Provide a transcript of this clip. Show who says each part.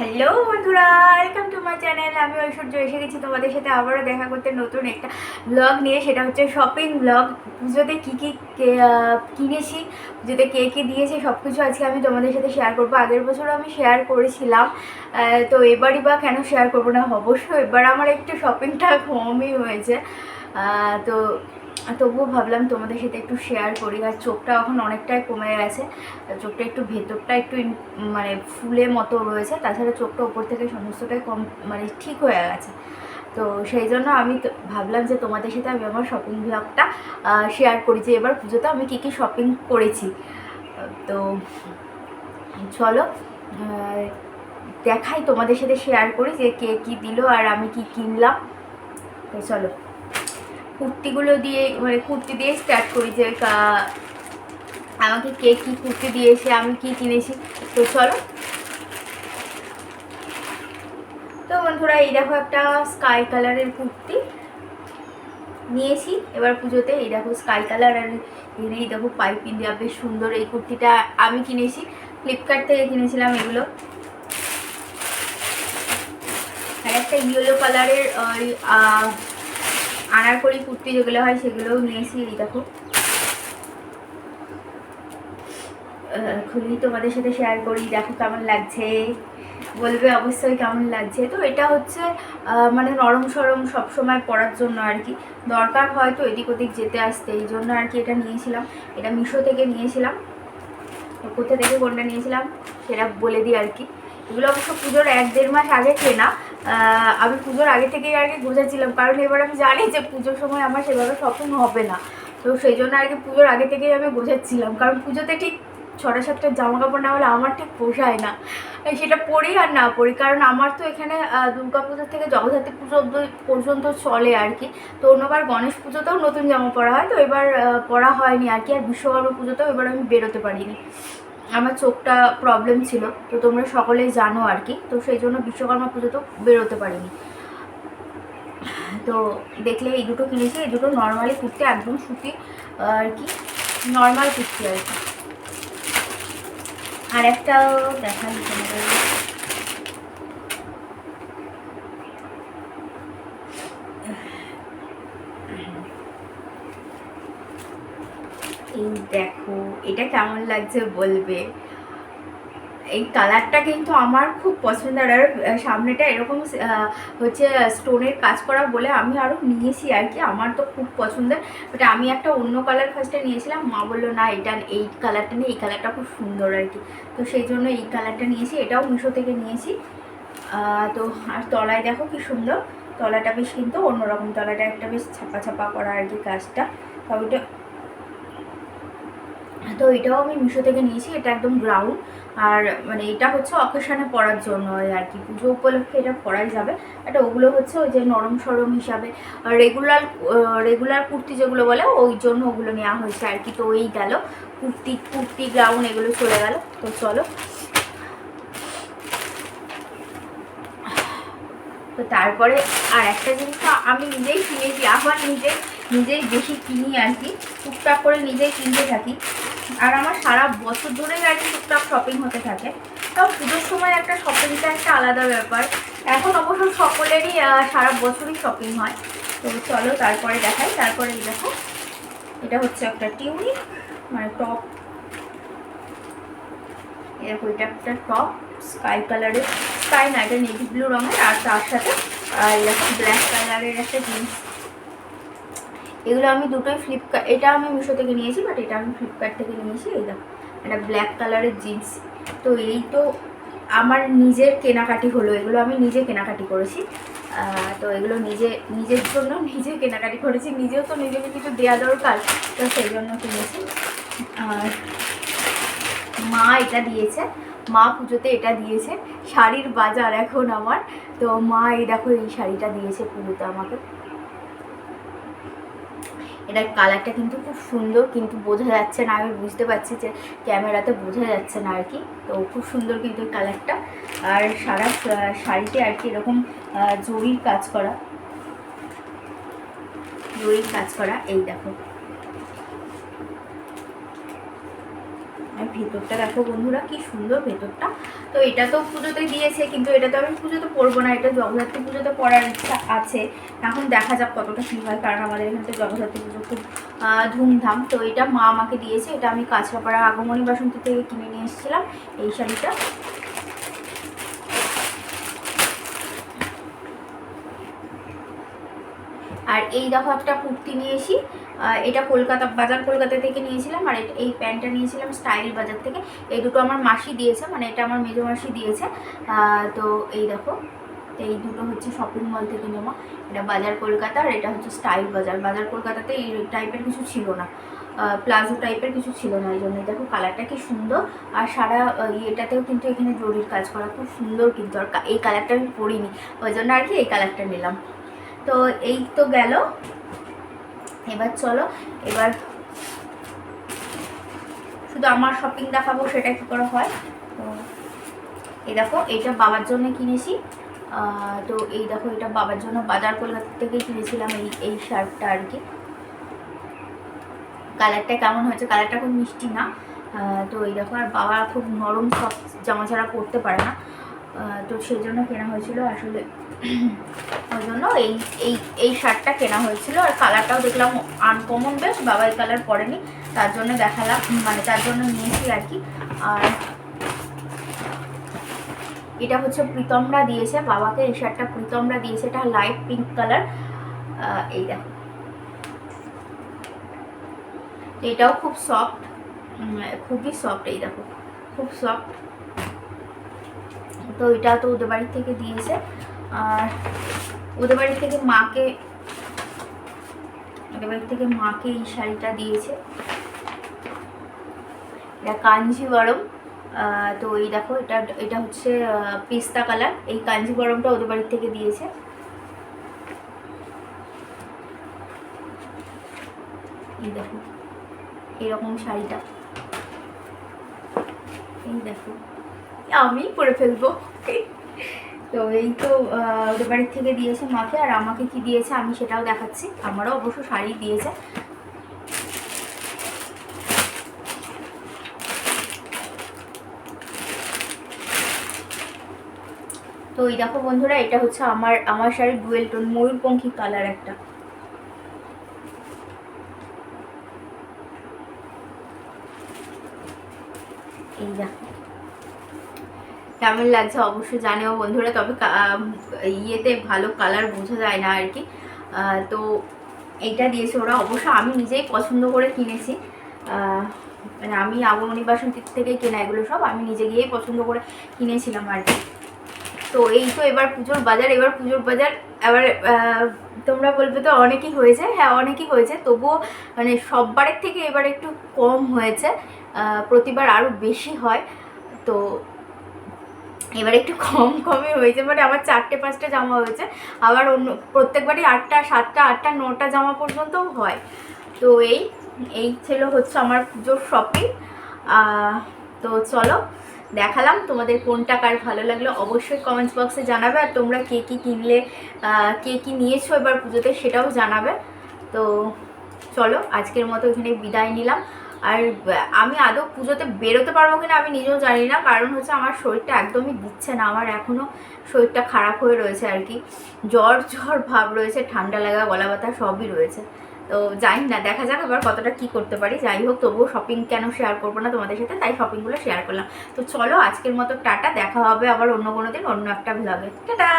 Speaker 1: Hello বন্ধুরা welcome to my channel আমি ঐশ্বর্য, এসে গেছি তোমাদের সাথে আবারও দেখা করতে নতুন একটা ব্লগ নিয়ে। সেটা হচ্ছে শপিং ব্লগ পুজোতে কী কী কিনেছি, পুজোতে কে কে দিয়েছে সব কিছু আজকে আমি তোমাদের সাথে শেয়ার করব। আগের বছরও আমি শেয়ার করেছিলাম। তো এবারই বা কেন শেয়ার করব না? অবশ্যই এবার আমার একটু শপিংটা কমই হয়েছে। তো তবুও ভাবলাম তোমাদের সাথে একটু শেয়ার করি। আর চোখটা এখন অনেকটাই কমে গেছে। চোখটা একটু ভেতরটা একটু মানে ফুলের মতো রয়েছে। তাছাড়া চোখটা ওপর থেকে সমস্তটাই কম মানে ঠিক হয়ে গেছে। তো সেই জন্য আমি ভাবলাম যে তোমাদের সাথে আমি আমার শপিং ব্লগটা শেয়ার করি যে এবার পুজোতে আমি কী কী শপিং করেছি। তো চলো দেখাই তোমাদের সাথে শেয়ার করি যে কে কী দিল আর আমি কি কিনলাম। তো চলো। কুর্তিগুলো দিয়ে মানে কুর্তি দিয়ে স্টার্ট করি যে আমাকে কে কী কুর্তি দিয়েছে, আমি কি কিনেছি। তো চলো। তো বন্ধুরা, এই দেখো একটা স্কাই কালারের কুর্তি নিয়েছি। এবার পুজোতে এই দেখো স্কাই কালার আর এই দেখো পাইপিং দেওয়া, বেশ সুন্দর এই কুর্তিটা আমি কিনেছি। ফ্লিপকার্ট থেকে কিনেছিলাম এগুলো। আর একটা ইয়েলো কালারের আনারকলি কুর্তি যেগুলো হয় সেগুলোও নিয়েছি এই দেখো খুলি তোমাদের সাথে শেয়ার করি, দেখো কেমন লাগছে। বলবে অবশ্যই কেমন লাগছে। তো এটা হচ্ছে মানে নরম সরম সবসময় পরার জন্য আর কি। দরকার হয় তো এদিক ওদিক যেতে আসতে, এই জন্য আর কি এটা নিয়েছিলাম। এটা মিশো থেকে নিয়েছিলাম। কোথা থেকে কোনটা নিয়েছিলাম সেটা বলে দিই আর কি। এগুলো অবশ্য পুজোর এক দেড় মাস আগে কেনা আমি পুজোর আগে থেকেই আর কি গোছাচ্ছিলাম কারণ এবার আমি জানি যে পুজোর সময় আমার সেভাবে শপিং হবে না। তো সেই জন্য আর কি পুজোর আগে থেকেই আমি গোছাচ্ছিলাম কারণ পুজোতে ঠিক ছটা সাতটা জামা কাপড় না হলে আমার ঠিক পোষায় না। সেটা পরি আর না পরি। কারণ আমার তো এখানে দুর্গা পুজো থেকে জগদ্ধাত্রী পুজো পর্যন্ত চলে আর কি। তো অন্যবার গণেশ পুজোতেও নতুন জামা পরা হয়। তো এবার পরা হয়নি আর কি। আর বিশ্বকর্মা পুজোতেও এবার আমি বেরোতে পারিনি। আমার চোখটা প্রবলেম ছিল, তো তোমরা সকলেই জানো আর কি, তো সেই জন্য বিশ্বকর্মা পুজো তো বেরোতে পারিনি। তো দেখলে এই দুটো কিনেছি, এই দুটো নর্মালি কুর্তি, একদম সুতি, আর কি নর্মাল কুর্তি আর কি। আর একটা দেখাই তোমাদের। এই দেখো, এটা কেমন লাগছে বলবে? এই কালারটা কিন্তু আমার খুব পছন্দের। আর সামনেটা এরকম হচ্ছে স্টোনের কাজ করা বলে আমি আরও নিয়েছি আর কি। আমার তো খুব পছন্দের। বাট আমি একটা অন্য কালার ফার্স্টে নিয়েছিলাম। মা বলল, না, এটা এই কালারটা নেই, এই কালারটা খুব সুন্দর আর কি। তো সেই জন্য এই কালারটা নিয়েছি। এটাও মিশো থেকে নিয়েছি। তো, আর তলায় দেখো কি সুন্দর। তলাটা বেশ কিন্তু অন্যরকম। তলাটা একটা বেশ ছাপা ছাপা করা আর কি কাজটা তবে ওইটা তো এটাও আমি মিশো থেকে নিয়েছি, এটা একদম ব্রাউন আর মানে এটা হচ্ছে অকেশনে পরার জন্য আর কি। পুজো উপলক্ষে এটা পরাই যাবে এটা ওগুলো হচ্ছে ওই যে নরম সরম হিসাবে রেগুলার রেগুলার কুর্তি যেগুলো বলে, ওই জন্য ওগুলো নেওয়া হয়েছে আর কি। তো এই গেল, কুর্তি কুর্তি গ্রাউন এগুলো চলে গেল, তো চলো। তো তারপরে আর একটা জিনিস আমি নিজেই কিনেছি আমার নিজে নিজেই বেশি কিনি আর কি। টুকটাক করে নিজেই কিনতে থাকি। আর আমার সারা বছর ধরেই আর কি টুকটাক শপিং হতে থাকে। তাও পুজোর সময় একটা শপিংটা একটা আলাদা ব্যাপার। এখন অবশ্য সকলেরই সারা বছরই শপিং হয়। তো চলো তারপরে দেখাই। তারপরে দেখো, এটা হচ্ছে একটা টিউনিক মানে টপ এরকম এটা একটা টপ স্কাই কালারের স্কাই না, এটা নেভি ব্লু রঙের। আর তার সাথে এরকম ব্ল্যাক কালারের একটা জিন্স এগুলো আমি দুটোই ফ্লিপকার্ট এটা আমি মিশো থেকে নিয়েছি বাট এটা আমি ফ্লিপকার্ট থেকে নিয়েছি, এই একটা ব্ল্যাক কালারের জিন্স তো এই তো আমার নিজের কেনাকাটি হলো, এগুলো আমি নিজে কেনাকাটি করেছি। তো এগুলো নিজে, নিজের জন্য নিজে কেনাকাটি করেছি, নিজেও তো নিজেকে কিছু দেওয়া দরকার, তো সেই জন্য কিনেছি। আর মা এটা দিয়েছে, মা পুজোতে এটা দিয়েছে, শাড়ির বাজার এখন আমার। তো মা এই দেখো এই শাড়িটা দিয়েছে পুজোতে আমাকে। এটার কালারটা কিন্তু খুব সুন্দর, কিন্তু বোঝা যাচ্ছে না, আমি বুঝতে পারছি যে ক্যামেরাতে বোঝা যাচ্ছে না আর কি। তো খুব সুন্দর কিন্তু কালারটা আর সারা শাড়িতে আর কি এরকম জরির কাজ করা। জরির কাজ করা, এই দেখো আমি আর ভেতরটা দেখো বন্ধুরা কি সুন্দর ভেতরটা। তো এটা তো পুজোতে দিয়েছে কিন্তু এটা তো আমি পুজোতে পরবো না এটা জগদ্ধাত্রী পুজোতে পড়ার ইচ্ছা আছে। এখন দেখা যাক কতটা কী হয় কারণ আমাদের এখানে তো জগদ্ধাত্রী পুজো খুব ধুমধাম। তো এটা মা আমাকে দিয়েছে এটা আমি কাঁচরাপাড়া আগমনী বাসন্তী থেকে কিনে নিয়ে এসেছিলাম এই শাড়িটা। আর এই দেখো একটা কুর্তি নিয়েছি আহ, এটা কলকাতা, বাজার কলকাতা থেকে নিয়েছিলাম, আর এই প্যান্টটা নিয়েছিলাম স্টাইল বাজার থেকে। এই দুটো আমার মাসি দিয়েছে মানে এটা আমার মেজো মাসি দিয়েছে। তো এই দেখো, তো এই দুটো হচ্ছে শপিং মল থেকে নেওয়া। এটা বাজার কলকাতা, আর এটা হচ্ছে স্টাইল বাজার। বাজার কলকাতাতে এই টাইপের কিছু ছিল না। প্লাজো টাইপের কিছু ছিল না, এই জন্য দেখো কালারটা কি সুন্দর। আর সারা ইয়েটাতেও কিন্তু এখানে জরির কাজ করা খুব সুন্দর কিন্তু। আর এই কালারটা আমি পরিনি। ওই জন্য আর কি এই কালারটা নিলাম। তো এই তো গেল। এবার চলো, এবার শুধু আমার শপিং দেখাবো, সেটা কি করে হয়? তো এই দেখো এটা বাবার জন্য কিনেছি। তো এই দেখো, এটা বাবার জন্য বাজার কলকাতা থেকেই কিনেছিলাম এই এই শার্টটা আর কি। কালারটা কেমন হয়েছে? কালারটা খুব মিষ্টি না। তো এই দেখো, আর বাবা খুব নরম সব জামা ছাড়া পরতে পারে না। তো সেই জন্য কেনা হয়েছিল। আসলে ওই জন্য এই এই এই শার্টটা কেনা হয়েছিল। আর কালারটাও দেখলাম আনকমন বেশ বাবাই কালার পরেনি। তার জন্য দেখালাম মানে তার জন্য নিয়েছি আর কি। আর এটা হচ্ছে প্রীতমরা দিয়েছে। বাবাকে এই শার্টটা প্রীতমরা দিয়েছে। এটা লাইট পিঙ্ক কালার এই দেখো। এটাও খুব সফট খুবই সফট এই দেখো। খুব সফট তো এটা তো ওদের বাড়ি থেকে দিয়েছে। আর ওদের বাড়ি থেকে মাকে ওদের বাড়ি থেকে মাকে এই শাড়িটা দিয়েছে। এটা কাঞ্জিবরম আহ, তো এই দেখো এটা এটা হচ্ছে পিস্তা কালার। এই কাঞ্জিবরমটা ওদের বাড়ি থেকে দিয়েছে। এই দেখো এরকম শাড়িটা। এই দেখো। আমি পরে ফেলব তো এই তো ওদের বাড়ির থেকে দিয়েছে মাকে, আর আমাকে কি দিয়েছে আমি সেটাও দেখাচ্ছি। আমারও অবশ্য শাড়ি দিয়েছে। তো এই দেখো বন্ধুরা, এটা হচ্ছে আমার আমার শাড়ির ডুয়েল টোন ময়ূরপঙ্খী কালার একটা। এই দেখো। কেমন লাগছে অবশ্যই জানেও বন্ধুরা, তবে ইয়েতে ভালো কালার বোঝা যায় না আর কি তো এইটা দিয়েছে ওরা। অবশ্য আমি নিজেই পছন্দ করে কিনেছি। মানে আমি আগমনী বাসন্তীর থেকে কেনা এগুলো সব, আমি নিজে গিয়েই পছন্দ করে কিনেছিলাম আর কি তো এই তো এবার পুজোর বাজার, এবার পুজোর বাজার। এবার তোমরা বলবে তো অনেকই হয়েছে। হ্যাঁ অনেকই হয়েছে। তবুও মানে সববারের থেকে এবার একটু কম হয়েছে। প্রতিবার আরও বেশি হয়। তো এবার একটু কম কমই হয়েছে মানে আমার চারটে পাঁচটা জামা হয়েছে। আবার অন্য প্রত্যেকবারই আটটা, সাতটা, আটটা, নটা জামা পর্যন্তও হয়। তো এই এই ছিল হচ্ছে আমার পুজোর শপিং তো চলো, দেখালাম তোমাদের কোনটা কার ভালো লাগল। অবশ্যই কমেন্টস বক্সে জানাবে, আর তোমরা কে কী কিনলে কে কী নিয়েছো এবার পুজোতে সেটাও জানাবে। তো চলো, আজকের মতো এখানে বিদায় নিলাম। আর আমি আদৌ পুজোতে বেরোতে পারব কিনা আমি নিজেও জানি না। কারণ হচ্ছে আমার শরীরটা একদমই দিচ্ছে না। আমার এখনও শরীরটা খারাপ হয়ে রয়েছে আর কি। জ্বর জ্বর ভাব রয়েছে, ঠান্ডা লাগা, গলা ব্যথা সবই রয়েছে। তো জানি না, দেখা যাক এবার কতটা কি করতে পারি। যাই হোক, তবুও শপিং কেন শেয়ার করব না তোমাদের সাথে? তাই শপিংগুলো শেয়ার করলাম। তো চলো আজকের মতো টাটা। দেখা হবে আবার অন্য কোনো দিন অন্য একটা ভ্লগে টাটা!